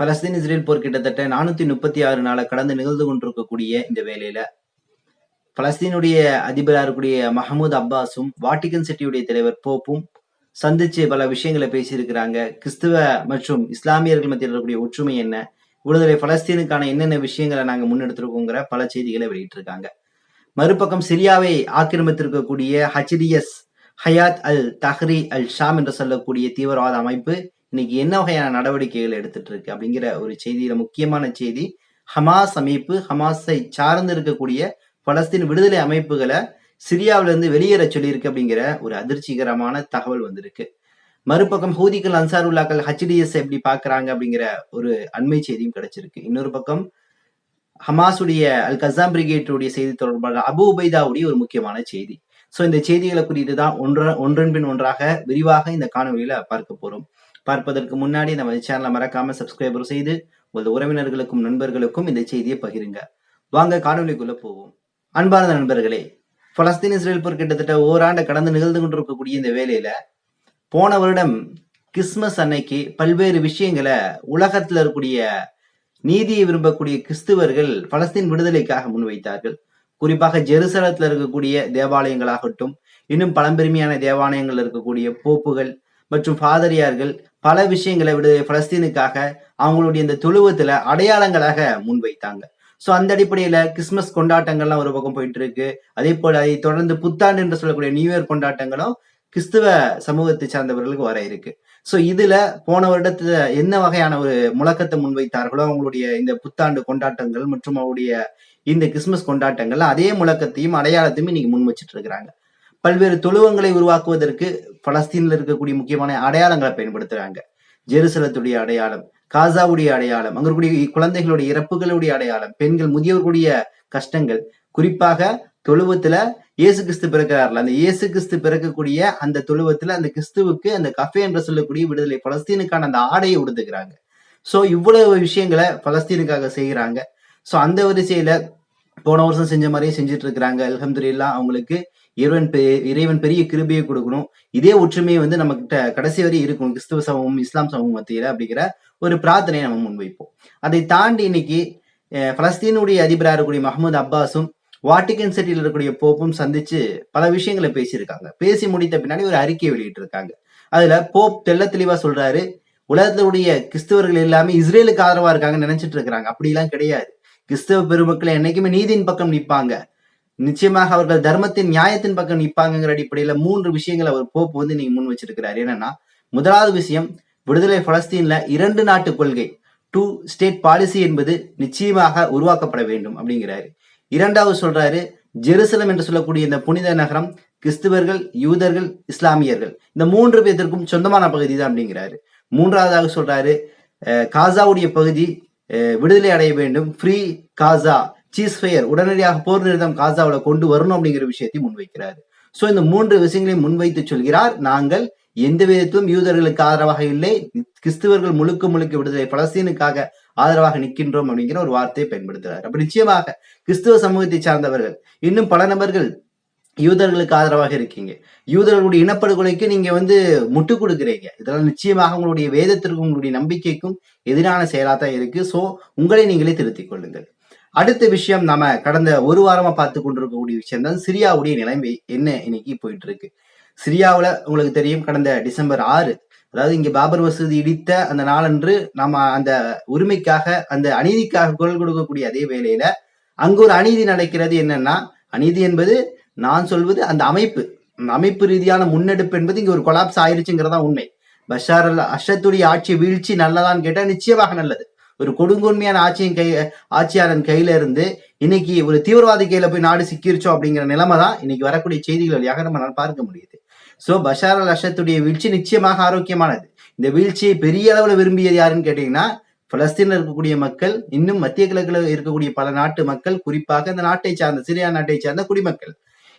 Palestine Israel போர் கிட்டத்தட்ட நானூத்தி முப்பத்தி ஆறு நாளை கடந்து நிகழ்ந்து கொண்டிருக்கக்கூடிய இந்த வேலையில பலஸ்தீனுடைய அதிபராக இருக்கக்கூடிய மஹமூத் அப்பாஸும் வாட்டிகன் சிட்டியுடைய தலைவர் போப்பும் சந்திச்சு பல விஷயங்களை பேசியிருக்கிறாங்க. கிறிஸ்துவ மற்றும் இஸ்லாமியர்கள் மத்தியில் இருக்கக்கூடிய ஒற்றுமை என்ன? விடுதலை பலஸ்தீனுக்கான என்னென்ன விஷயங்களை நாங்க முன்னெடுத்திருக்கோங்கிற பல செய்திகளை வெளியிட்டிருக்காங்க. மறுபக்கம் சிரியாவை ஆக்கிரமித்திருக்கக்கூடிய HTS Hayat al Tahrir al Sham என்று சொல்லக்கூடிய தீவிரவாத அமைப்பு இன்னைக்கு என்ன வகையான நடவடிக்கைகள் எடுத்துட்டு இருக்கு அப்படிங்கிற ஒரு செய்தியில முக்கியமான செய்தி ஹமாஸ் அமைப்பு ஹமாஸை சார்ந்து இருக்கக்கூடிய பலஸ்தீன் விடுதலை அமைப்புகளை சிரியாவில இருந்து வெளியேற சொல்லியிருக்கு அப்படிங்கிற ஒரு அதிர்ச்சிகரமான தகவல் வந்திருக்கு. மறுபக்கம் ஹூதிகள் அன்சாருல்லாக்கள் ஹச்டிஎஸ் எப்படி பாக்குறாங்க அப்படிங்கிற ஒரு அண்மை செய்தியும் கிடைச்சிருக்கு. இன்னொரு பக்கம் ஹமாஸுடைய அல் கசாம் பிரிகேட்டுடைய செய்தி தொடர்பாக அபு உபைதாவுடைய ஒரு முக்கியமான செய்தி. சோ இந்த செய்திகளை குறித்து தான் ஒன்ற ஒன்றன் பின் ஒன்றாக விரிவாக இந்த காணொலியில பார்க்க போறோம். பார்ப்பதற்கு முன்னாடி நம்ம சேனலை மறக்காம சப்ஸ்கிரைபர் செய்து உங்களது உறவினர்களுக்கும் நண்பர்களுக்கும் இந்த செய்தியை பகிருங்க. வாங்க காணொலிக்குள்ள போவோம். அன்பார்ந்த நண்பர்களே பலஸ்தீன் இஸ்ரேல் போர் கிட்டத்தட்ட ஓராண்டு கடந்து நிகழ்ந்து கொண்டிருக்கக்கூடிய இந்த வேலையில போன வருடம் கிறிஸ்மஸ் அன்னைக்கு பல்வேறு விஷயங்களை உலகத்துல இருக்கக்கூடிய நீதியை விரும்பக்கூடிய கிறிஸ்துவர்கள் பலஸ்தீன் விடுதலைக்காக முன்வைத்தார்கள். குறிப்பாக ஜெருசலத்துல இருக்கக்கூடிய தேவாலயங்களாகட்டும் இன்னும் பழம்பெருமையான தேவாலயங்கள் இருக்கக்கூடிய போப்புகள் மற்றும் பாதிரியார்கள் பல விஷயங்களை விடு பலஸ்தீனுக்காக அவங்களுடைய இந்த தொழுவத்துல அடையாளங்களாக முன்வைத்தாங்க. ஸோ அந்த அடிப்படையில கிறிஸ்மஸ் கொண்டாட்டங்கள்லாம் ஒரு பக்கம் போயிட்டு இருக்கு அதே போல அதை தொடர்ந்து புத்தாண்டு என்று சொல்லக்கூடிய நியூ இயர் கொண்டாட்டங்களும் கிறிஸ்துவ சமூகத்தை சார்ந்தவர்களுக்கு வர இருக்கு. ஸோ இதுல போன வருடத்துல என்ன வகையான ஒரு முழக்கத்தை முன்வைத்தார்களோ அவங்களுடைய இந்த புத்தாண்டு கொண்டாட்டங்கள் மற்றும் அவருடைய இந்த கிறிஸ்துமஸ் கொண்டாட்டங்கள் அதே முழக்கத்தையும் அடையாளத்தையும் இன்னைக்கு முன் வச்சுட்டு இருக்கிறாங்க பல்வேறு தொழுவங்களை உருவாக்குவதற்கு பலஸ்தீன்ல இருக்கக்கூடிய முக்கியமான அடையாளங்களை பயன்படுத்துறாங்க. ஜெருசலத்துடைய அடையாளம் காசாவுடைய அடையாளம் அங்க இருக்கக்கூடிய குழந்தைகளுடைய இறப்புகளுடைய அடையாளம் பெண்கள் முதியோர்களுடைய கஷ்டங்கள். குறிப்பாக தொழுவத்துல இயேசு கிறிஸ்து பிறக்கிறார்கள் அந்த இயேசு கிறிஸ்து பிறக்கக்கூடிய அந்த தொழுவத்துல அந்த கிறிஸ்துவுக்கு அந்த கஃபே என்று சொல்லக்கூடிய விடுதலை பலஸ்தீனுக்கான அந்த ஆடையை உடுத்துக்கிறாங்க சோ இவ்வளவு விஷயங்களை பலஸ்தீனுக்காக செய்கிறாங்க சோ அந்த வரிசையில போன வருஷம் செஞ்ச மாதிரியே செஞ்சுட்டு இருக்கிறாங்க. அலமதுல்லா அவங்களுக்கு இறைவன் பெ- இறைவன் பெரிய கிருபையை கொடுக்கணும். இதே ஒற்றுமையை வந்து நம்ம கிட்ட கடைசி வரை இருக்கும் கிறிஸ்துவ சமூகம் இஸ்லாம் சமூகம் மத்தியில அப்படிங்கிற ஒரு பிரார்த்தனையை நம்ம முன்வைப்போம். அதை தாண்டி இன்னைக்கு பலஸ்தீனுடைய அதிபராக இருக்கக்கூடிய மஹமது அப்பாஸும் வாட்டிகன் சிட்டியில் இருக்கக்கூடிய போப்பும் சந்திச்சு பல விஷயங்களை பேசியிருக்காங்க. பேசி முடித்த பின்னாடி ஒரு அறிக்கையை வெளியிட்டு இருக்காங்க அதுல போப் தெல்ல தெளிவா சொல்றாரு உலகத்துடைய கிறிஸ்தவர்கள் எல்லாமே இஸ்ரேலுக்கு ஆதரவா இருக்காங்கன்னு நினைச்சிட்டு இருக்கிறாங்க. அப்படிலாம் கிடையாது. கிறிஸ்தவ பெருமக்கள் என்னைக்குமே நீதியின் பக்கம் நிற்பாங்க நிச்சயமாக அவர்கள் தர்மத்தின் நியாயத்தின் பக்கம் நிற்பாங்கிற அடிப்படையில மூன்று விஷயங்களை அவர் போப்பு வந்து நீங்க முன் வச்சிருக்கிறார். என்னன்னா முதலாவது விஷயம் விடுதலை பலஸ்தீன்ல இரண்டு நாட்டு கொள்கை டூ ஸ்டேட் பாலிசி என்பது நிச்சயமாக உருவாக்கப்பட வேண்டும் அப்படிங்கிறாரு. இரண்டாவது சொல்றாரு ஜெருசலம் என்று சொல்லக்கூடிய இந்த புனித நகரம் கிறிஸ்துவர்கள் யூதர்கள் இஸ்லாமியர்கள் இந்த மூன்று பேர்த்திற்கும் சொந்தமான பகுதி தான் அப்படிங்கிறாரு. மூன்றாவதாக சொல்றாரு காசாவுடைய பகுதி விடுதலை அடைய வேண்டும் ஃப்ரீ காசா சீஸ் ஃபயர் உடனடியாக போர் நிறுத்தம் காசாவில் கொண்டு வரணும் அப்படிங்கிற விஷயத்தை முன்வைக்கிறார். ஸோ இந்த மூன்று விஷயங்களையும் முன்வைத்து சொல்கிறார் நாங்கள் எந்த விதத்திலும் யூதர்களுக்கு ஆதரவாக இல்லை கிறிஸ்துவர்கள் முழுக்க முழுக்க விடுதலை பலஸ்தீனுக்காக ஆதரவாக நிற்கின்றோம் அப்படிங்கிற ஒரு வார்த்தையை பயன்படுத்துகிறார் அப்ப நிச்சயமாக கிறிஸ்துவ சமூகத்தை சார்ந்தவர்கள் இன்னும் பல நபர்கள் யூதர்களுக்கு ஆதரவாக இருக்கீங்க. யூதர்களுடைய இனப்படுகொலைக்கு நீங்க வந்து முட்டு கொடுக்குறீங்க. இதெல்லாம் நிச்சயமாக உங்களுடைய வேதத்திற்கும் உங்களுடைய நம்பிக்கைக்கும் எதிரான செயலாக தான் இருக்கு. சோ உங்களை நீங்களே திருத்திக் கொள்ளுங்கள். அடுத்த விஷயம் நாம கடந்த ஒரு வாரமா பார்த்து கொண்டிருக்கக்கூடிய விஷயம் தான் சிரியாவுடைய நிலைமை என்ன இன்னைக்கு போயிட்டு இருக்கு. சிரியாவில் உங்களுக்கு தெரியும் கடந்த டிசம்பர் ஆறு அதாவது இங்க பாபர் மசூதி இடித்த அந்த நாளன்று நாம அந்த உரிமைக்காக அந்த அநீதிக்காக குரல் கொடுக்கக்கூடிய அதே வேளையில அங்கு ஒரு அநீதி நடக்கிறது என்னன்னா அநீதி என்பது நான் சொல்வது அந்த அமைப்பு. அந்த அமைப்பு ரீதியான முன்னெடுப்பு என்பது இங்க ஒரு கொலாப்ஸ் ஆயிருச்சுங்கிறதா உண்மை. பஷார் அல் அஷத்துடைய ஆட்சி வீழ்ச்சி நல்லதான்னு கேட்டா நிச்சயமாக நல்லது. ஒரு கொடுங்கொன்மையான ஆட்சியின் கை ஆட்சியாளன் கையில இருந்து இன்னைக்கு ஒரு தீவிரவாதி கையில போய் நாடு சிக்கிருச்சோம் அப்படிங்கிற நிலைமை தான் இன்னைக்கு வரக்கூடிய செய்திகள் வழியாக நம்மளால் பார்க்க முடியுது. சோ பஷார் அல் அஷத்துடைய வீழ்ச்சி நிச்சயமாக ஆரோக்கியமானது. இந்த வீழ்ச்சியை பெரிய அளவுல விரும்பியது யாருன்னு கேட்டீங்கன்னா பலஸ்தீன்ல இருக்கக்கூடிய மக்கள் இன்னும் மத்திய கிழக்கில் இருக்கக்கூடிய பல நாட்டு மக்கள் குறிப்பாக இந்த நாட்டை சார்ந்த சிரியா நாட்டை சார்ந்த குடிமக்கள்.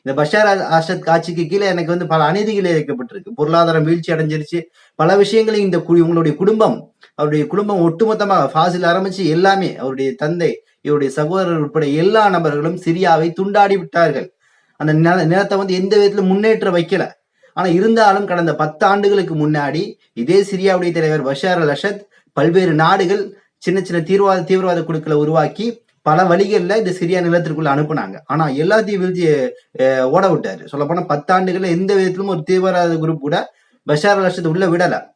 இந்த பஷார் அல் காட்சிக்கு கீழே எனக்கு வந்து பல அநீதிகள் இழைக்கப்பட்டிருக்கு. பொருளாதாரம் வீழ்ச்சி அடைஞ்சிருச்சு. பல விஷயங்களையும் இந்த உங்களுடைய குடும்பம் அவருடைய குடும்பம் ஒட்டுமொத்தமாக ஃபாசில் ஆரம்பிச்சு எல்லாமே அவருடைய தந்தை இவருடைய சகோதரர் உட்பட எல்லா நபர்களும் சிரியாவை துண்டாடி விட்டார்கள். அந்த நில- நிலத்தை வந்து எந்த விதத்துல முன்னேற்ற வைக்கல. ஆனா இருந்தாலும் கடந்த பத்து ஆண்டுகளுக்கு முன்னாடி இதே சிரியாவுடைய தலைவர் பஷார் அல் அஷத் பல்வேறு நாடுகள் சின்ன சின்ன தீவிரவாத தீவிரவாத குழுக்களை உருவாக்கி பல வழிகளில் இந்த சிரியா நிலத்திற்குள்ள அனுப்புனாங்க. ஆனா எல்லாத்தையும் வீழ்ச்சி ஓட விட்டாரு. சொல்ல போனா பத்தாண்டுகள்ல எந்த விதத்திலும் ஒரு தீவிரவாத குரூப் கூட பஷார் அல் அஷத் உள்ள விடல.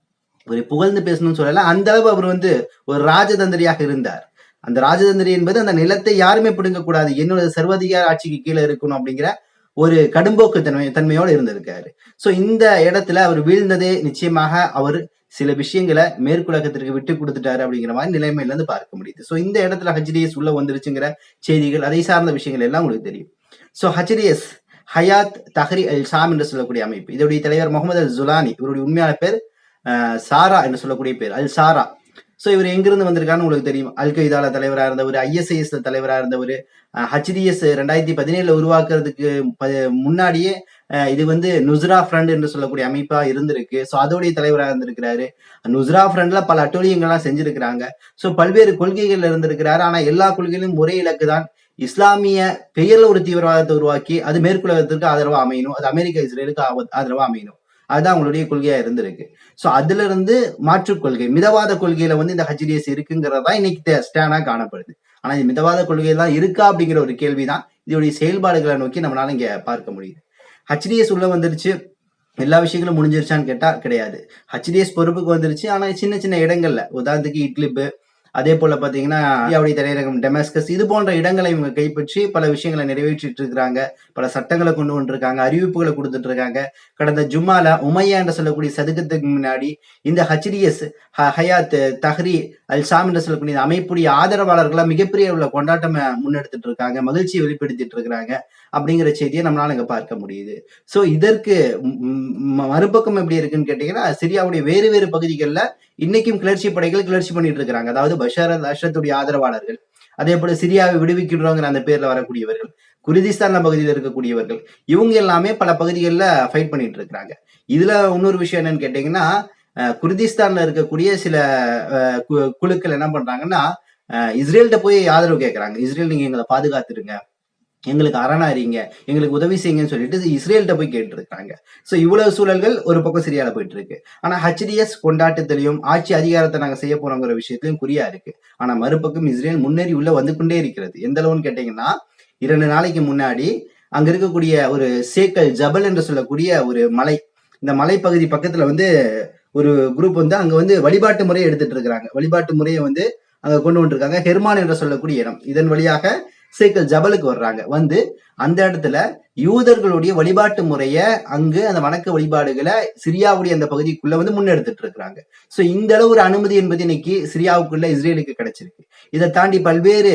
ஒரு புகழ்ந்து பேசணும்னு சொல்லல அந்த அளவு அவர் வந்து ஒரு ராஜதந்திரியாக இருந்தார். அந்த ராஜதந்திரி என்பது அந்த நிலத்தை யாருமே பிடுங்க கூடாது என்னோட சர்வதிகார ஆட்சிக்கு கீழே இருக்கணும் அப்படிங்கிற ஒரு கடும்போக்கு தன்மை தன்மையோடு இருந்திருக்காரு. ஸோ இந்த இடத்துல அவர் வீழ்ந்ததே நிச்சயமாக அவர் சில விஷயங்களை மேற்குலகத்திற்கு விட்டு கொடுத்துட்டாரு அப்படிங்கிற மாதிரி நிலைமையில இருந்து பார்க்க முடியுது. ஸோ இந்த இடத்துல ஹச்டிஎஸ் உள்ள வந்துருச்சுங்கிற செய்திகள் அதை சார்ந்த விஷயங்கள் எல்லாம் உங்களுக்கு தெரியும். So HTS Hayat Tahrir al Sham என்று சொல்லக்கூடிய அமைப்பு. இதோடைய தலைவர் முகமது அல் ஜுலானி இவருடைய உண்மையான பேர் சாரா என்று சொல்லக்கூடிய பேர் அல் சாரா. ஸோ இவர் எங்கிருந்து வந்திருக்காருன்னு உங்களுக்கு தெரியும். அல் கொய்தால தலைவராக இருந்தவர் ஐஎஸ்ஐஎஸ் தலைவராக இருந்தவர் ஹச்டிஎஸ் ரெண்டாயிரத்தி பதினேழுல உருவாக்குறதுக்கு ப- முன்னாடியே இது வந்து நுஸ்ரா ஃப்ரண்ட் என்று சொல்லக்கூடிய அமைப்பா இருந்திருக்கு. ஸோ அதோடைய தலைவராக இருந்திருக்கிறாரு. நுஸ்ரா ஃப்ரண்ட்ல பல அட்டூழியங்கள்லாம் செஞ்சிருக்கிறாங்க. ஸோ பல்வேறு கொள்கைகள் இருந்திருக்கிறாரு. ஆனா எல்லா கொள்கையிலும் ஒரே இலக்கு தான் இஸ்லாமிய பெயர்ல ஒரு தீவிரவாதத்தை உருவாக்கி அது மேற்குலகத்திற்கு ஆதரவா அமையணும். அது அமெரிக்கா இஸ்ரேலுக்கு ஆதரவா அமையணும். அதுதான் அவங்களுடைய கொள்கையா இருந்திருக்கு. ஸோ அதுல இருந்து மாற்றுக் கொள்கை மிதவாத கொள்கையில வந்து இந்த ஹஜ்டிஎஸ் இருக்குங்கிறதா இன்னைக்கு ஸ்டானா காணப்படுது. ஆனா இது மிதவாத கொள்கை தான் இருக்கா அப்படிங்கிற ஒரு கேள்விதான் இதோடைய செயல்பாடுகளை நோக்கி நம்மளால இங்க பார்க்க முடியுது. ஹச்டிஎஸ் உள்ள வந்துருச்சு. எல்லா விஷயங்களும் முடிஞ்சிருச்சான்னு கேட்டா கிடையாது. ஹச்டிஎஸ் பொறுப்புக்கு வந்துருச்சு. ஆனா சின்ன சின்ன இடங்கள்ல உதாரணத்துக்கு இட்லிப்பு அதே போல பாத்தீங்கன்னா இந்தியாவுடைய தலைநகரம் டெமாஸ்கஸ் இது போன்ற இடங்களை இவங்க கைப்பற்றி பல விஷயங்களை நிறைவேற்றிட்டு இருக்கிறாங்க. பல சட்டங்களை கொண்டு வந்திருக்காங்க அறிவிப்புகளை கொடுத்துட்டு இருக்காங்க. கடந்த ஜும்மால உமையா என்று சொல்லக்கூடிய சதுக்கத்துக்கு முன்னாடி இந்த HTS Hayat Tahrir al Sham என்று சொல்லக்கூடிய அமைப்புடைய ஆதரவாளர்களா மிகப்பெரிய உள்ள கொண்டாட்டம் முன்னெடுத்துட்டு இருக்காங்க மகிழ்ச்சியை வெளிப்படுத்திட்டு இருக்கிறாங்க அப்படிங்கிற செய்தியை நம்மளால இங்க பார்க்க முடியுது. சோ இதற்கு மறுபக்கம் எப்படி இருக்குன்னு கேட்டீங்கன்னா சிரியாவுடைய வேறு வேறு பகுதிகளில் இன்னைக்கும் கிளர்ச்சி படைகள் கிளர்ச்சி பண்ணிட்டு இருக்கிறாங்க அதாவது பஷார் அஷத்துடைய ஆதரவாளர்கள். அதே போல சிரியாவை விடுவிக்கிறோங்கிற அந்த பேர்ல வரக்கூடியவர்கள் குர்திஸ்தான் பகுதியில் இருக்கக்கூடியவர்கள் இவங்க எல்லாமே பல பகுதிகளில் ஃபைட் பண்ணிட்டு இருக்கிறாங்க இதுல இன்னொரு விஷயம் என்னன்னு கேட்டீங்கன்னா குர்திஸ்தான்ல இருக்கக்கூடிய சில கு- குழுக்கள் என்ன பண்றாங்கன்னா இஸ்ரேல்கிட்ட போய் ஆதரவு கேட்கறாங்க இஸ்ரேல் நீங்க எங்களை பாதுகாத்துருங்க. எங்களுக்கு அரணாரிங்க எங்களுக்கு உதவி செய்யுங்கன்னு சொல்லிட்டு இஸ்ரேல்கிட்ட போய் கேட்டுருக்காங்க ஸோ இவ்வளவு சூழல்கள் ஒரு பக்கம் சிரியால போயிட்டு இருக்கு ஆனா ஹச்டிஎஸ் கொண்டாட்டத்திலையும் ஆட்சி அதிகாரத்தை நாங்கள் செய்ய போறோங்கிற விஷயத்திலையும் குறியா இருக்கு. ஆனா மறுபக்கம் இஸ்ரேல் முன்னேறி உள்ள வந்து கொண்டே இருக்கிறது. எந்த அளவுன்னு கேட்டீங்கன்னா இரண்டு நாளைக்கு முன்னாடி அங்க இருக்கக்கூடிய ஒரு சேக்கல் ஜபல் என்று சொல்லக்கூடிய ஒரு மலை. இந்த மலைப்பகுதி பக்கத்துல வந்து ஒரு குரூப் வந்து அங்க வந்து வழிபாட்டு முறையை எடுத்துட்டு இருக்கிறாங்க. வழிபாட்டு முறையை வந்து அங்க கொண்டு வந்துருக்காங்க ஹெர்மான் என்று சொல்லக்கூடிய இடம். இதன் வழியாக சேக்கல் ஜபலுக்கு வர்றாங்க. வந்து அந்த இடத்துல யூதர்களுடைய வழிபாட்டு முறைய அங்கு அந்த வணக்க வழிபாடுகளை சிரியாவுடைய அந்த பகுதிக்குள்ள வந்து முன்னெடுத்துட்டு இருக்கிறாங்க. சோ இந்த அளவு ஒரு அனுமதி என்பது இன்னைக்கு சிரியாவுக்குள்ள இஸ்ரேலுக்கு கிடைச்சிருக்கு. இதை தாண்டி பல்வேறு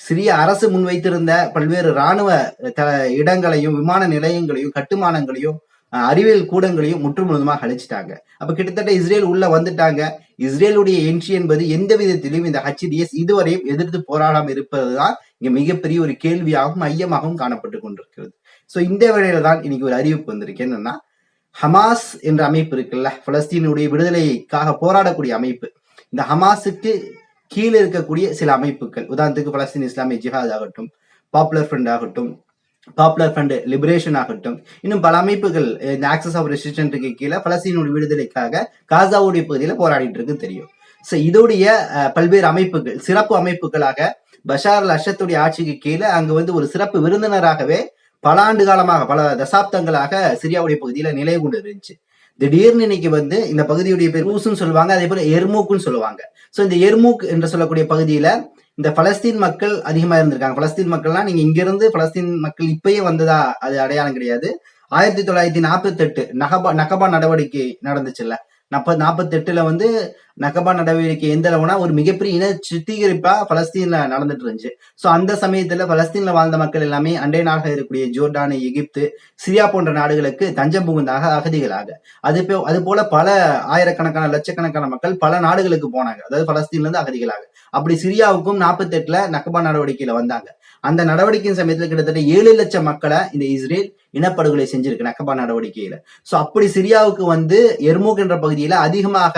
சிறிய அரசு முன்வைத்திருந்த பல்வேறு ராணுவ த இடங்களையும் விமான நிலையங்களையும் கட்டுமானங்களையும் அறிவியல் கூடங்களையும் முற்றுமுழுதுமாக அழிச்சிட்டாங்க. அப்ப கிட்டத்தட்ட இஸ்ரேல் உள்ள வந்துட்டாங்க. இஸ்ரேலுடைய என்ட்ரி என்பது எந்த விதத்திலும் இந்த ஹச்டிஎஸ் இதுவரையும் எதிர்த்து போராடாம இருப்பதுதான் இங்க மிகப்பெரிய ஒரு கேள்வியாகவும் ஐயமாகவும் காணப்பட்டு கொண்டிருக்கிறது. சோ இந்த வேளையில தான் இன்னைக்கு ஒரு அறிவிப்பு வந்திருக்கு. என்னன்னா ஹமாஸ் என்ற அமைப்பு இருக்குல்ல பலஸ்தீனுடைய விடுதலைக்காக போராடக்கூடிய அமைப்பு. இந்த ஹமாஸுக்கு கீழே இருக்கக்கூடிய சில அமைப்புகள் உதாரணத்துக்கு பலஸ்தீன் இஸ்லாமிய ஜிஹாத் ஆகட்டும் பாப்புலர் ஃப்ரண்ட் ஆகட்டும் பாப்புலர் ஃப்ரண்ட் லிபரேஷன் ஆகட்டும். இன்னும் பல அமைப்புகள் இந்த ஆக்சஸ் ஆஃப் ரெசிஸ்டன்ட்டுக்கு கீழே பலஸ்தீனுடைய விடுதலைக்காக காசாவுடைய பகுதியில் போராடிட்டு இருக்கு தெரியும். ஸோ இதோடைய அஹ், பல்வேறு அமைப்புகள் சிறப்பு அமைப்புகளாக பஷார் அல் அஷத்துடைய ஆட்சிக்கு கீழே அங்க வந்து ஒரு சிறப்பு விருந்தினராகவே பல ஆண்டு காலமாக பல தசாப்தங்களாக சிரியாவுடைய பகுதியில நிலை கொண்டு இருந்துச்சு திடீர்னு இன்னைக்கு வந்து இந்த பகுதியுடைய பேர் ஊசுன்னு சொல்லுவாங்க அதே போல எர்மூக்குன்னு சொல்லுவாங்க. சோ இந்த எர்மூக் என்று சொல்லக்கூடிய பகுதியில இந்த பலஸ்தீன் மக்கள் அதிகமா இருந்திருக்காங்க. பலஸ்தீன் மக்கள்லாம் நீங்க இங்கிருந்து பலஸ்தீன் மக்கள் இப்பயே வந்ததா? அது அடையாளம் கிடையாது. ஆயிரத்தி தொள்ளாயிரத்தி நாற்பத்தி எட்டு நகபா நகபா நடவடிக்கை நடந்துச்சுல்ல. நாற்பது நாற்பத்தெட்டுல வந்து நகபா நடவடிக்கை எந்த அளவுனா ஒரு மிகப்பெரிய இன சுத்திகரிப்பா பலஸ்தீன்ல நடந்துட்டு இருந்துச்சு. ஸோ அந்த சமயத்துல பலஸ்தீன்ல வாழ்ந்த மக்கள் எல்லாமே அண்டை நாடாக இருக்கக்கூடிய ஜோர்டான் எகிப்து சிரியா போன்ற நாடுகளுக்கு தஞ்சம் புகுந்தாக அகதிகளாக. அது அது போல பல ஆயிரக்கணக்கான லட்சக்கணக்கான மக்கள் பல நாடுகளுக்கு போனாங்க. அதாவது பலஸ்தீன்ல இருந்து அகதிகளாக. அப்படி சிரியாவுக்கும் நாற்பத்தெட்டுல நக்கபா நடவடிக்கையில வந்தாங்க. அந்த நடவடிக்கையின் சமயத்துல கிட்டத்தட்ட ஏழு லட்சம் மக்களை இந்த இஸ்ரேல் இனப்படுகொலை செஞ்சிருக்கு நக்கபா நடவடிக்கையில. சோ அப்படி சிரியாவுக்கு வந்து எர்மோக் என்ற பகுதியில அதிகமாக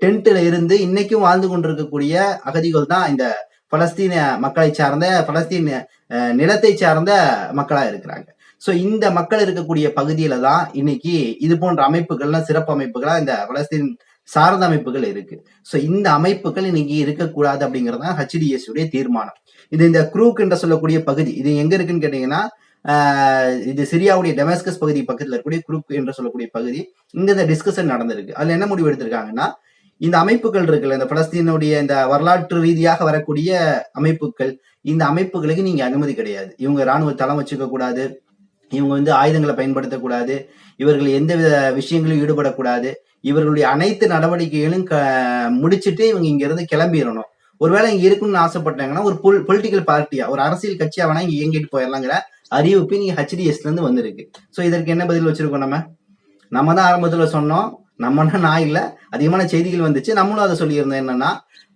டென்ட்ல இருந்து இன்னைக்கும் வாழ்ந்து கொண்டிருக்கக்கூடிய அகதிகள் தான் இந்த பலஸ்தீன மக்களை சார்ந்த பலஸ்தீன அஹ், நிலத்தை சார்ந்த மக்களா இருக்கிறாங்க. சோ இந்த மக்கள் இருக்கக்கூடிய பகுதியில தான் இன்னைக்கு இது போன்ற அமைப்புகள்லாம் சிறப்பு அமைப்புகளா இந்த பலஸ்தீன் சார்ந்த அமைப்புகள் இருக்கு. ஸோ இந்த அமைப்புகள் இன்னைக்கு இருக்கக்கூடாது அப்படிங்கிறது தான் ஹெச்டிஎஸ் உடைய தீர்மானம். இது இந்த குரூக் என்று சொல்லக்கூடிய பகுதி இது எங்க இருக்குன்னு கேட்டீங்கன்னா இது சிரியாவுடைய டெமஸ்கஸ் பகுதி பக்கத்தில் இருக்கக்கூடிய குரூக் என்று சொல்லக்கூடிய பகுதி. இங்க இந்த டிஸ்கஷன் நடந்திருக்கு. அதுல என்ன முடிவு எடுத்திருக்காங்கன்னா இந்த அமைப்புகள் இருக்குல்ல இந்த பலஸ்தீனுடைய இந்த வரலாற்று ரீதியாக வரக்கூடிய அமைப்புகள் இந்த அமைப்புகளுக்கு நீங்க அனுமதி கிடையாது. இவங்க ராணுவ தளம் வச்சுக்க கூடாது இவங்க வந்து ஆயுதங்களை பயன்படுத்தக்கூடாது. இவர்கள் எந்தவித விஷயங்களும் ஈடுபடக்கூடாது. இவர்களுடைய அனைத்து நடவடிக்கைகளும் க முடிச்சிட்டு இவங்க இங்கிருந்து கிளம்பிடணும் ஒருவேளை இங்க இருக்கணும்னு ஆசைப்பட்டாங்கன்னா ஒரு பொல் பொலிட்டிக்கல் பார்ட்டியா ஒரு அரசியல் கட்சியா வேணா இங்க இயங்கிட்டு போயிடலாங்கிற அறிவிப்பு நீங்க ஹெச்டிஎஸ்ல இருந்து வந்திருக்கு. ஸோ இதற்கு என்ன பதில் வச்சிருக்கோம் நம்ம? நம்ம தான் ஆரம்பத்துல சொன்னோம். நம்மனா நான் இல்லை. அதிகமான செய்திகள் வந்துச்சு. நம்மளும் அதை சொல்லியிருந்தோம். என்னன்னா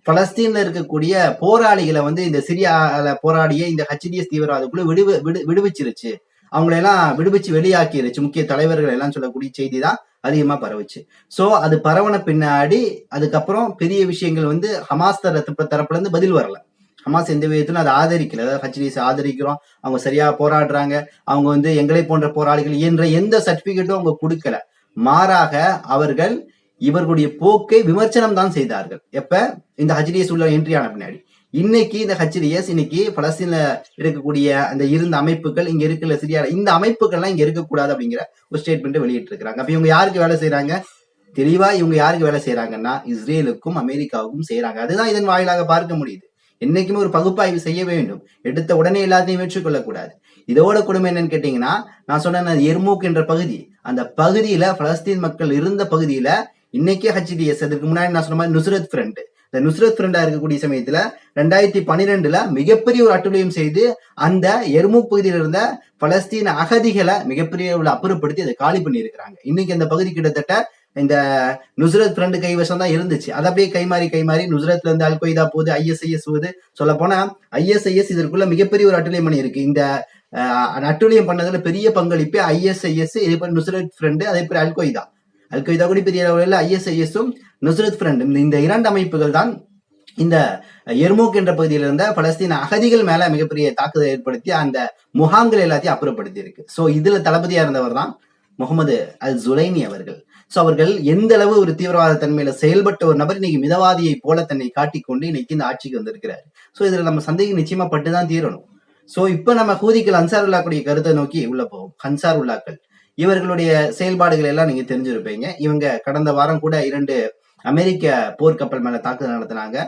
பலஸ்தீன்ல இருக்கக்கூடிய போராளிகளை வந்து இந்த சிரியால போராடிய இந்த ஹெச்டிஎஸ் தீவிரவாதக்குள்ள விடுவி விடு விடுவிச்சிருச்சு. அவங்களை எல்லாம் விடுவிச்சு வெளியாக்கிடுச்சு முக்கிய தலைவர்கள் எல்லாம் சொல்லக்கூடிய செய்தி தான் அதிகமா பரவுச்சு. சோ அது பரவன பின்னாடி அதுக்கப்புறம் பெரிய விஷயங்கள் வந்து ஹமாஸ் தர தரப்புல இருந்து பதில் வரல. ஹமாஸ் எந்த விதத்திலும் அதை ஆதரிக்கல. அதாவது ஹச்டிஎஸ் ஆதரிக்கிறோம். அவங்க சரியா போராடுறாங்க. அவங்க வந்து எங்களை போன்ற போராளிகள் என்ற எந்த சர்டிபிகேட்டும் அவங்க கொடுக்கல. மாறாக அவர்கள் இவர்களுடைய போக்கை விமர்சனம் தான் செய்தார்கள். எப்ப? இந்த ஹச்டிஎஸ் உள்ள என்ட்ரி ஆன பின்னாடி. இன்னைக்கு இந்த ஹச்டிஎஸ் இன்னைக்கு பலஸ்தீன்ல இருக்கக்கூடிய அந்த இருந்த அமைப்புகள் இங்க இருக்கிற சிரியா இந்த அமைப்புகள்லாம் இங்க இருக்கக்கூடாது அப்படிங்கிற ஒரு ஸ்டேட்மெண்ட் வெளியிட்டு இருக்காங்க அப்ப இவங்க யாருக்கு வேலை செய்யறாங்க தெளிவா இவங்க யாருக்கு வேலை செய்யறாங்கன்னா இஸ்ரேலுக்கும் அமெரிக்காவுக்கும் செய்யறாங்க அதுதான் இதன் வாயிலாக பார்க்க முடியுது. என்னைக்குமே ஒரு பகுப்பாய்வு செய்ய வேண்டும். எடுத்த உடனே எல்லாத்தையும் ஏற்றுக்கொள்ளக்கூடாது. இதோட கொடுமை என்னன்னு கேட்டீங்கன்னா நான் சொன்ன எர்மூக் என்ற பகுதி. அந்த பகுதியில பலஸ்தீன் மக்கள் இருந்த பகுதியில இன்னைக்கே ஹச்டிஎஸ் அதுக்கு முன்னாடி நான் சொன்ன மாதிரி நுஸ்ரத் ஃப்ரண்ட் இந்த நுஸ்ரத் ஃப்ரெண்டா இருக்கக்கூடிய சமயத்துல ரெண்டாயிரத்தி பன்னிரெண்டுல மிகப்பெரிய ஒரு அட்டுழியம் செய்து அந்த எர்மூக் பகுதியில் இருந்த பலஸ்தீன அகதிகளை மிகப்பெரிய உள்ள அப்புறப்படுத்தி அதை காலி பண்ணி இருக்கிறாங்க இன்னைக்கு அந்த பகுதி கிட்டத்தட்ட இந்த நுஸ்ரத் ஃப்ரெண்டு கைவசம் தான் இருந்துச்சு. அது அப்படியே கைமாறி கைமாறி நுஸ்ரத்ல இருந்து அல்கொய்தா போகுது ஐஎஸ்ஐஎஸ் போகுது. சொல்ல போனா ஐஎஸ்ஐஎஸ் இதற்குள்ள மிகப்பெரிய ஒரு அட்டுழியம் பண்ணி இருக்கு இந்த அட்டுழியம் பண்ணதுல பெரிய பங்களிப்பு ஐஎஸ்ஐஎஸ் இதே போல நுஸ்ரத் ஃப்ரெண்டு அதே போல அல்கொய்தா. அல் கொய்தா கூட பெரிய அளவில் ஐஎஸ்ஐஎஸும் நுஸ்ரத் ஃப்ரண்ட் இந்த இரண்டு அமைப்புகள் தான் இந்த எர்மூக் என்ற பகுதியில் இருந்த பலஸ்தீன அகதிகள் மேல மிகப்பெரிய தாக்குதல் ஏற்படுத்தி அந்த முகாம்கள் எல்லாத்தையும் அப்புறப்படுத்தி இருக்கு சோ இதுல தளபதியா இருந்தவர் தான் முகமது அல் ஜுலைனி அவர்கள். சோ அவர்கள் எந்த அளவு ஒரு தீவிரவாத தன்மையில செயல்பட்ட ஒரு நபர் இன்னைக்கு மிதவாதியை போல தன்னை காட்டிக்கொண்டு இன்னைக்கு இந்த ஆட்சிக்கு வந்திருக்கிறார். சோ இதுல நம்ம சந்தேகம் நிச்சயமா பட்டுதான் தீரணும். சோ இப்போ நம்ம ஹூதிகள் அன்சார் உல்லாக்குடைய கருத்தை நோக்கி உள்ள போவோம். ஹன்சார் உல்லாக்கள் இவர்களுடைய செயல்பாடுகள் எல்லாம் நீங்க தெரிஞ்சிருப்பீங்க. இவங்க கடந்த வாரம் கூட இரண்டு அமெரிக்க போர்க்கப்பல் மேல தாக்குதல் நடத்தினாங்க.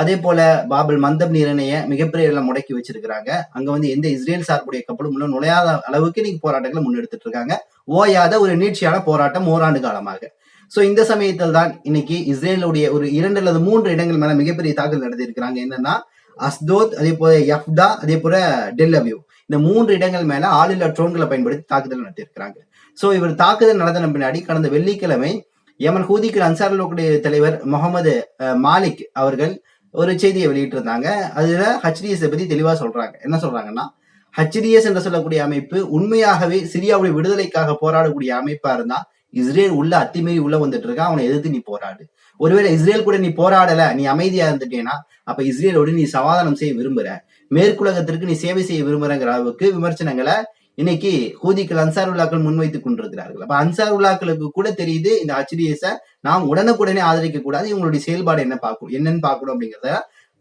அதே போல பாபல் மந்தம் நீரணைய மிகப்பெரிய எல்லாம் முடக்கி வச்சிருக்கிறாங்க. அங்க வந்து எந்த இஸ்ரேல் சார்புடைய கப்பலும் உள்ள நுழையாத அளவுக்கு இன்னைக்கு போராட்டங்களை முன்னெடுத்துட்டு இருக்காங்க. ஓயாத ஒரு நீட்சியான போராட்டம் ஓராண்டு காலமாக. சோ இந்த சமயத்தில் தான் இன்னைக்கு இஸ்ரேலுடைய ஒரு இரண்டு அல்லது மூன்று இடங்கள் மேல மிகப்பெரிய தாக்குதல் நடத்தியிருக்கிறாங்க. என்னன்னா அஸ்தோத் அதே போல யஃப்டா அதே போல டெல்லவியூ இந்த மூன்று இடங்கள் மேல ஆளில்லா ட்ரோன்களை பயன்படுத்தி தாக்குதல் நடத்தியிருக்கிறாங்க. சோ இவர் தாக்குதல் நடத்தின பின்னாடி கடந்த வெள்ளிக்கிழமை யமன் ஹூதிக்கு அன்சாருடைய தலைவர் முகமது மாலிக் அவர்கள் ஒரு செய்தியை வெளியிட்டிருந்தாங்க. அதுல ஹச்டிஎஸ் பத்தி தெளிவா சொல்றாங்க. என்ன சொல்றாங்கன்னா ஹச்டிஎஸ் என்று சொல்லக்கூடிய அமைப்பு உண்மையாகவே சிரியாவுடைய விடுதலைக்காக போராடக்கூடிய அமைப்பா இருந்தா இஸ்ரேல் உள்ள அத்துமீறி உள்ள வந்துட்டு இருக்கா? அவனை எதிர்த்து நீ போராடு. ஒருவேளை இஸ்ரேல் கூட நீ போராடல நீ அமைதியா இருந்துட்டேன்னா அப்ப இஸ்ரேலோடு நீ சமாதானம் செய்ய விரும்புற மேற்குலகத்திற்கு நீ சேவை செய்ய விரும்புறங்கிற அளவுக்கு விமர்சனங்களை இன்னைக்கு ஹூதிக்கள் அன்சார் உலாக்கள் முன்வைத்துக் கொண்டிருக்கிறார்கள். அப்ப அன்சார் உலாக்களுக்கு கூட தெரியுது இந்த ஹச்டிஎஸ நாம் உடனுக்குடனே ஆதரிக்க கூடாது இவங்களுடைய செயல்பாடு என்ன பார்க்கணும் என்னன்னு பார்க்கணும் அப்படிங்கிறத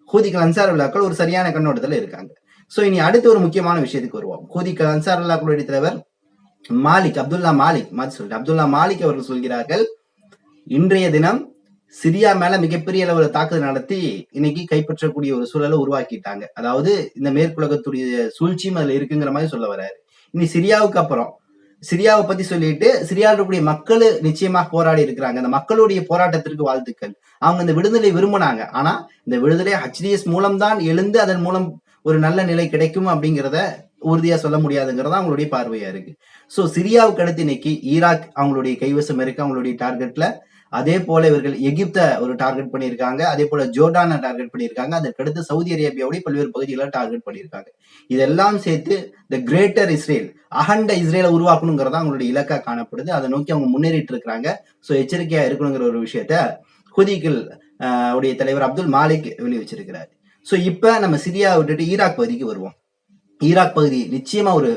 ஹூதிக்கள் அன்சார் உலாக்கள் ஒரு சரியான கண்ணோட்டத்துல இருக்காங்க. சோ இனி அடுத்த ஒரு முக்கியமான விஷயத்துக்கு வருவோம். ஹூதிக்கள் அன்சார் உலாக்களுடைய தலைவர் மாலிக் அப்துல்லா மாலிக் மாதிரி சொல்லிட்டு அப்துல்லா மாலிக் அவர்கள் சொல்கிறார்கள் இன்றைய தினம் சிரியா மேல மிகப்பெரிய அளவுல தாக்குதல் நடத்தி இன்னைக்கு கைப்பற்றக்கூடிய ஒரு சூழலை உருவாக்கிட்டாங்க. அதாவது இந்த மேற்குலகத்துடைய சூழ்ச்சியும் அதுல இருக்குங்கிற மாதிரி சொல்ல வர்றாரு. இனி சிரியாவுக்கு அப்புறம் சிரியாவை பத்தி சொல்லிட்டு சிரியாவில் இருக்கக்கூடிய மக்கள் நிச்சயமாக போராடி இருக்கிறாங்க. அந்த மக்களுடைய போராட்டத்திற்கு வாழ்த்துக்கள். அவங்க இந்த விடுதலை விரும்பினாங்க. ஆனா இந்த விடுதலை ஹச்டிஎஸ் மூலம்தான் எழுந்து அதன் மூலம் ஒரு நல்ல நிலை கிடைக்கும் அப்படிங்கிறத உறுதியா சொல்ல முடியாதுங்கிறது அவங்களுடைய பார்வையா இருக்கு. சோ சிரியாவுக்கு அடுத்து இன்னைக்கு ஈராக் அவங்களுடைய கைவசம் இருக்கு. அவங்களுடைய டார்கெட்ல அதே போல இவர்கள் எகிப்தை ஒரு டார்கெட் பண்ணியிருக்காங்க. அதே போல ஜோர்டானை டார்கெட் பண்ணியிருக்காங்க. அதற்கடுத்து சவுதி அரேபியாவுடைய பல்வேறு பகுதிகளை டார்கெட் பண்ணியிருக்காங்க. இதெல்லாம் சேர்த்து த கிரேட்டர் இஸ்ரேல் அகண்ட இஸ்ரேலை உருவாக்கணுங்கிறதா அவங்களுடைய இலக்கா காணப்படுது. அதை நோக்கி அவங்க முன்னேறிட்டு இருக்கிறாங்க ஸோ எச்சரிக்கையா இருக்கணுங்கிற ஒரு விஷயத்த ஹுதிகள் உடைய தலைவர் அப்துல் மாலிக் வெளி வச்சிருக்கிறார் ஸோ இப்போ நம்ம சிரியா விட்டுட்டு ஈராக் பகுதிக்கு வருவோம். ஈராக் பகுதி நிச்சயமா ஒரு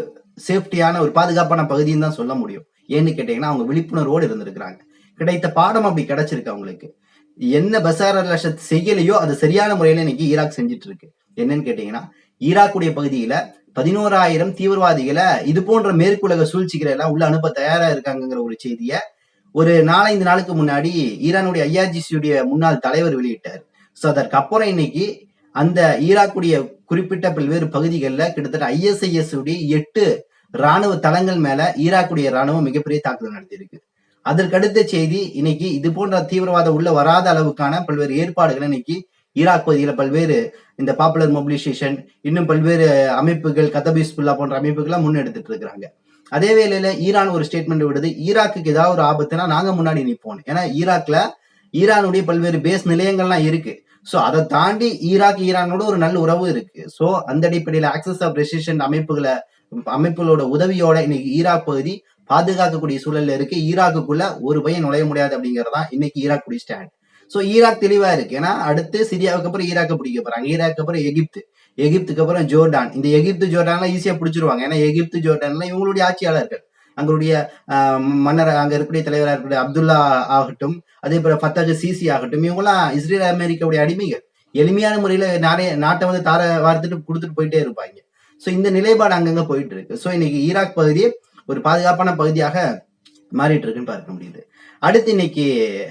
சேஃப்டியான ஒரு பாதுகாப்பான பகுதின்னு தான் சொல்ல முடியும். ஏன்னு கேட்டீங்கன்னா அவங்க விழிப்புணர்வோடு இருந்திருக்கிறாங்க. கிடைத்த பாடம் அப்படி கிடைச்சிருக்கு அவங்களுக்கு. என்ன பசார் அல் செய்யலையோ அது சரியான முறையில இன்னைக்கு ஈராக் செஞ்சுட்டு இருக்கு என்னன்னு கேட்டீங்கன்னா ஈராக்குடைய பகுதியில பதினோராயிரம் தீவிரவாதிகளை இது போன்ற மேற்குலக சூழ்ச்சிகளை எல்லாம் உள்ள அனுப்ப தயாரா இருக்காங்கங்கிற ஒரு செய்தியை ஒரு நாலஞ்சு நாளுக்கு முன்னாடி ஈரானுடைய ஐஆர்ஜிசியுடைய முன்னாள் தலைவர் வெளியிட்டார். ஸோ அதற்கு அப்புறம் இன்னைக்கு அந்த ஈராக்குடைய குறிப்பிட்ட பல்வேறு பகுதிகளில் கிட்டத்தட்ட ஐஎஸ்ஐஎஸ் உடைய எட்டு ராணுவ தளங்கள் மேல ஈராக்குடைய ராணுவம் மிகப்பெரிய தாக்குதல் நடத்தியிருக்கு. அதற்கடுத்த செய்தி இன்னைக்கு இது போன்ற தீவிரவாதம் உள்ள வராத அளவுக்கான பல்வேறு ஏற்பாடுகளை இன்னைக்கு ஈராக் பகுதியில் பல்வேறு இந்த பாப்புலர் மொபிலைசேஷன் இன்னும் பல்வேறு அமைப்புகள் கதபிஸ்புல்லா போன்ற அமைப்புகள்லாம் முன்னெடுத்துட்டு இருக்கிறாங்க. அதே வேளையில ஈரான் ஒரு ஸ்டேட்மெண்ட் விடுது ஈராக்குக்கு ஏதாவது ஒரு ஆபத்துனா நாங்க முன்னாடி நிற்போம் ஏன்னா ஈராக்ல ஈரானுடைய பல்வேறு பேஸ் நிலையங்கள்லாம் இருக்கு. ஸோ அதை தாண்டி ஈராக் ஈரானோட ஒரு நல்ல உறவு இருக்கு. ஸோ அந்த அடிப்படையில் ஆக்சஸ் ஆஃப் ரெசிஸ்டன்ட் அமைப்புகளை அமைப்புகளோட உதவியோட இன்னைக்கு ஈராக் பகுதி பாதுகாக்கக்கூடிய சூழல்ல இருக்கு. ஈராக்குக்குள்ள ஒரு பையன் நுழைய முடியாது அப்படிங்கறதா இன்னைக்கு ஈராக் ஈராக்குடைய ஸ்டாண்ட் சோ ஈராக் தெளிவா இருக்கு. ஏன்னா அடுத்து சிரியாவுக்கு அப்புறம் ஈராக்கை பிடிக்க போறாங்க. ஈராக்கு அப்புறம் எகிப்து. எகிப்துக்கு அப்புறம் ஜோர்டான். இந்த எகிப்து ஜோர்டான்லாம் ஈஸியா பிடிச்சிருவாங்க. ஏன்னா எகிப்து ஜோர்டான்லாம் இவங்களுடைய ஆட்சியாளர்கள். அங்களுடைய ஆஹ், மன்னர் அங்க இருக்கக்கூடிய தலைவராக இருக்கக்கூடிய அப்துல்லா ஆகட்டும் அதே போல ஃபத்தக சிசி ஆகட்டும் இவங்கெல்லாம் இஸ்ரேல் அமெரிக்காவுடைய அடிமைகள். எளிமையான முறையில நிறைய நாட்டை வந்து தார வார்த்துட்டு கொடுத்துட்டு போயிட்டே இருப்பாங்க. சோ இந்த நிலைப்பாடு அங்கங்க போயிட்டு இருக்கு. சோ இன்னைக்கு ஈராக் பகுதியை ஒரு பாதுகாப்பான பகுதியாக மாறிட்டு இருக்குன்னு பார்க்க முடியுது. அடுத்து இன்னைக்கு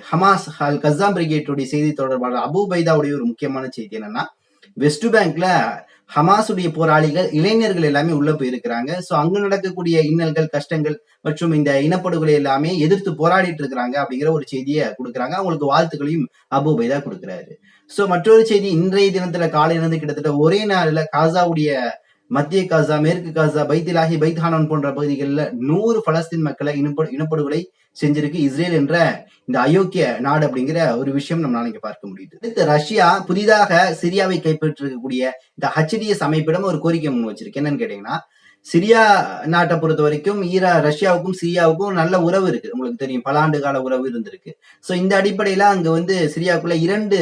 ஹமாஸ் அல் கசாம் பிரிகேட்டுடைய செய்தி தொடர்பாளர் அபு பைதாவுடைய ஒரு முக்கியமான செய்தி என்னன்னா வெஸ்ட் பேங்க்ல ஹமாஸுடைய போராளிகள் இளைஞர்கள் எல்லாமே உள்ள போயிருக்கிறாங்க. சோ அங்க நடக்கக்கூடிய இன்னல்கள் கஷ்டங்கள் மற்றும் இந்த இனப்படுகொலை எல்லாமே எதிர்த்து போராடிட்டு இருக்கிறாங்க அப்படிங்கிற ஒரு செய்தியை கொடுக்குறாங்க. அவங்களுக்கு வாழ்த்துக்களையும் அபுபைதா கொடுக்குறாரு. சோ மற்றொரு செய்தி இன்றைய தினத்துல காலையிலிருந்து கிட்டத்தட்ட ஒரே நாளில் காசாவுடைய மத்திய காசா மேற்கு காசா பைத்திலாகி பைத்ஹானன் போன்ற பகுதிகளில் நூறு பலஸ்தீன் மக்களை இனப்படு இனப்படுகொலை செஞ்சிருக்கு இஸ்ரேல் என்ற இந்த அயோக்கிய நாடு அப்படிங்கிற ஒரு விஷயம் நம்மளால இங்க பார்க்க முடியுது. அடுத்து ரஷ்யா புதிதாக சிரியாவை கைப்பற்றிருக்கக்கூடிய இந்த ஹச்டிஎஸ் அமைப்பிடம் ஒரு கோரிக்கை முன் வச்சிருக்கு. என்னன்னு கேட்டீங்கன்னா சிரியா நாட்டை பொறுத்த வரைக்கும் ஈரா ரஷ்யாவுக்கும் சிரியாவுக்கும் நல்ல உறவு இருக்கு. உங்களுக்கு தெரியும் பல ஆண்டு கால உறவு இருந்திருக்கு. சோ இந்த அடிப்படையில அங்க வந்து சிரியாவுக்குள்ள இரண்டு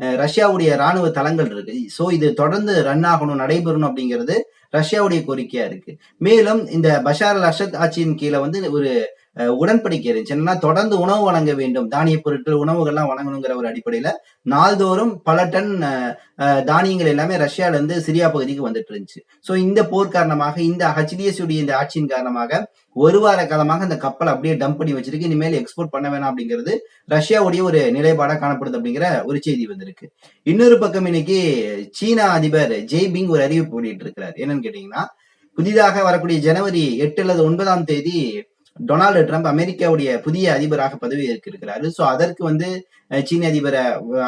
ரஷ்யாவுடைய ராணுவ தளங்கள் இருக்கு. சோ இது தொடர்ந்து ரன் ஆகணும் நடைபெறணும் அப்படிங்கிறது ரஷ்யாவுடைய கோரிக்கையா இருக்கு. மேலும் இந்த பஷார் அல் அஷத் ஆட்சியின் கீழே வந்து ஒரு உடன்படிக்கை இருந்துச்சு என்னன்னா தொடர்ந்து உணவு வழங்க வேண்டும். தானிய பொருட்கள் உணவுகள்லாம் வழங்கணுங்கிற ஒரு அடிப்படையில நாள்தோறும் பல டன் தானியங்கள் எல்லாமே ரஷ்யால இருந்து சிரியா பகுதிக்கு வந்துட்டு இருந்துச்சு. சோ இந்த போர் காரணமாக இந்த ஹச்டிஎஸ் உடைய இந்த ஆட்சியின் காரணமாக ஒரு வார காலமாக அந்த கப்பல் அப்படியே டம்ப் பண்ணி வச்சிருக்கு. இனிமேல் எக்ஸ்போர்ட் பண்ண வேணாம் அப்படிங்கிறது ரஷ்யாவுடைய ஒரு நிலைப்பாடா காணப்படுது அப்படிங்கிற ஒரு செய்தி வந்திருக்கு. இன்னொரு பக்கம் இன்னைக்கு சீனா அதிபர் ஜெய்பிங் ஒரு அறிவிப்பு வெளியிட்டு இருக்கிறார் என்னன்னு கேட்டீங்கன்னா புதிதாக வரக்கூடிய ஜனவரி எட்டு அல்லது ஒன்பதாம் தேதி டொனால்டு ட்ரம்ப் அமெரிக்காவுடைய புதிய அதிபராக பதவி ஏற்கிருக்கிறாரு ஸோ அதற்கு வந்து சீன அதிபரை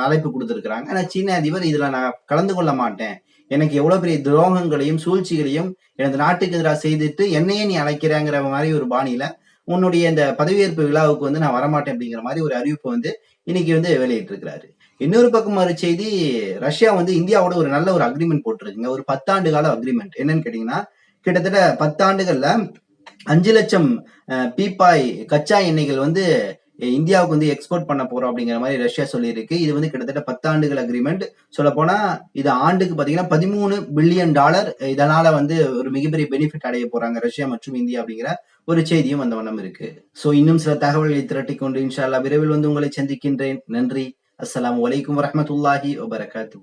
அழைப்பு கொடுத்துருக்குறாங்க. ஆனால் சீன அதிபர் இதில் நான் கலந்து கொள்ள மாட்டேன். எனக்கு எவ்வளோ பெரிய துரோகங்களையும் சூழ்ச்சிகளையும் எனது நாட்டுக்கு எதிராக செய்துட்டு என்னையே நீ அழைக்கிறேங்கிற மாதிரி ஒரு பாணியில உன்னுடைய இந்த பதவியேற்பு விழாவுக்கு வந்து நான் வரமாட்டேன் அப்படிங்கிற மாதிரி ஒரு அறிவிப்பு வந்து இன்னைக்கு வந்து வெளியிட்டிருக்கிறாரு. இன்னொரு பக்கம் ஒரு செய்தி ரஷ்யா வந்து இந்தியாவோட ஒரு நல்ல ஒரு அக்ரிமெண்ட் போட்டிருக்குங்க. ஒரு பத்தாண்டு கால அக்ரிமெண்ட் என்னன்னு கேட்டீங்கன்னா கிட்டத்தட்ட பத்தாண்டுகள்ல அஞ்சு லட்சம் பீப்பாய் கச்சா எண்ணெய்கள் வந்து இந்தியாவுக்கு வந்து எக்ஸ்போர்ட் பண்ண போறோம் அப்படிங்கிற மாதிரி ரஷ்யா சொல்லியிருக்கு. இது வந்து கிட்டத்தட்ட பத்தாண்டுகள் அக்ரிமெண்ட் சொல்ல போனா இது ஆண்டுக்கு பாத்தீங்கன்னா பதிமூணு பில்லியன் டாலர். இதனால வந்து ஒரு மிகப்பெரிய பெனிஃபிட் அடைய போறாங்க ரஷ்யா மற்றும் இந்தியா அப்படிங்கிற ஒரு செய்தியும் அந்த வண்ணம் இருக்கு. சோ இன்னும் சில தகவல்களை திரட்டி கொண்டு இன்ஷா அல்லாஹ் விரைவில் வந்து உங்களை சந்திக்கின்றேன். நன்றி. அஸ்லாம் அலைக்கும் வரமத்துல்லாஹி வபரகாத்து